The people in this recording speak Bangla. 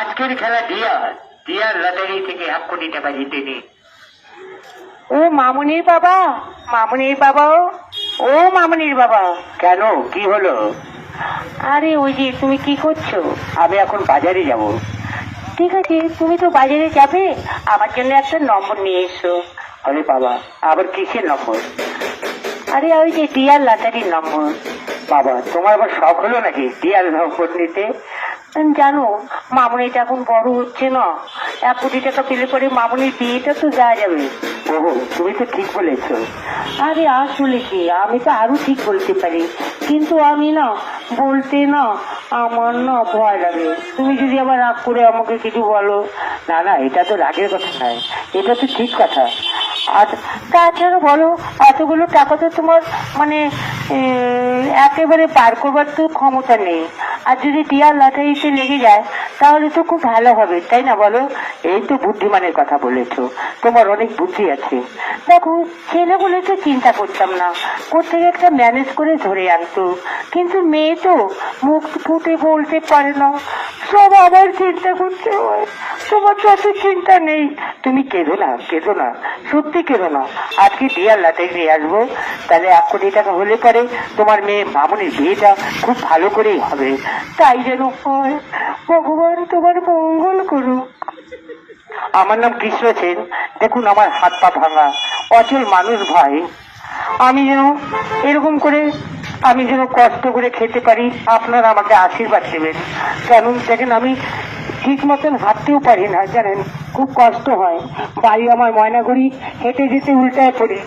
আজকের খেলা ডিয়ার ডিয়ার লটারি থেকে এক কোটি টাকা জিতে নি। ও মামুনির বাবা মামুনির বাবা ও মামুনির বাবা। কেন? কি হলো? আরে ওই যে তুমি কি করছ? আমি এখন বাজারে যাব। ঠিক আছে তুমি তো বাজারে যাবে। আমার জন্য একটা নম্বর নিয়ে এসো। আরে বাবা আবার কিসের নম্বর? আরে ওই যে ডিয়ার লটারির নম্বর। বাবা তোমার আবার শখ হলো নাকি ডিয়ার নম্বর নিতে? জানো মামুনিটা এখন বড় হচ্ছে না এক কোটি টাকা পেলে পরে মামুনির বিয়েটা তো যাওয়া যাবে। তুমি তো ঠিক বলেছ। আরে আসলে কি আমি তো আরও ঠিক বলতে পারি। কিন্তু আমি না বলতে না আমার না ভয় লাগে। তুমি যদি আবার রাগ করে আমাকে কিছু বলো। না না এটা তো রাগের কথা নয়। এটা তো ঠিক কথা। আর তাছাড়া বলো এতগুলো টাকা তো তোমার মানে একেবারে পার করবার তো ক্ষমতা নেই। আর যদি টিয়ার লটারিতে লেগে যায় তাহলে তো খুব ভালো হবে, তাই না বলো? এই তো বুদ্ধিমানের কথা বলেছ, তোমার অনেক বুদ্ধি আছে। দেখো ছেলে বলে তো চিন্তা করতাম না কোথেকে একটা ম্যানেজ করে ধরে আনতো। কিন্তু মেয়ে তো মুখ ফুটে বলতে পারে না, সব আবার চিন্তা করতে হয় তোমার তো অত চিন্তা নেই। তুমি কেঁদো না কেঁদো না, সত্যি কেঁদো না। আজকে ডিয়ার লাটাই নিয়ে আসব, তাহলে এক কোটি টাকা হলে পরে তোমার মেয়ে মামুনির বিয়েটা খুব ভালো করেই হবে। তাই যেন হয়, ভগবান। তোমার মঙ্গল করুক। আমার নাম কৃষ্ণ সেন। দেখুন আমার হাত পা ভাঙা। অচল মানুষ ভাই। আমি যেন এরকম করে, আমি যেন কষ্ট করে খেতে পারি, আপনারা আমাকে আশীর্বাদ দেবেন কেন দেখেন, আমি ঠিক মতন হাঁটতেও পারি না, জানেন, খুব কষ্ট হয়। বাড়ি আমার ময়নাগুড়ি, হেঁটে যেতে উল্টায় পড়ি।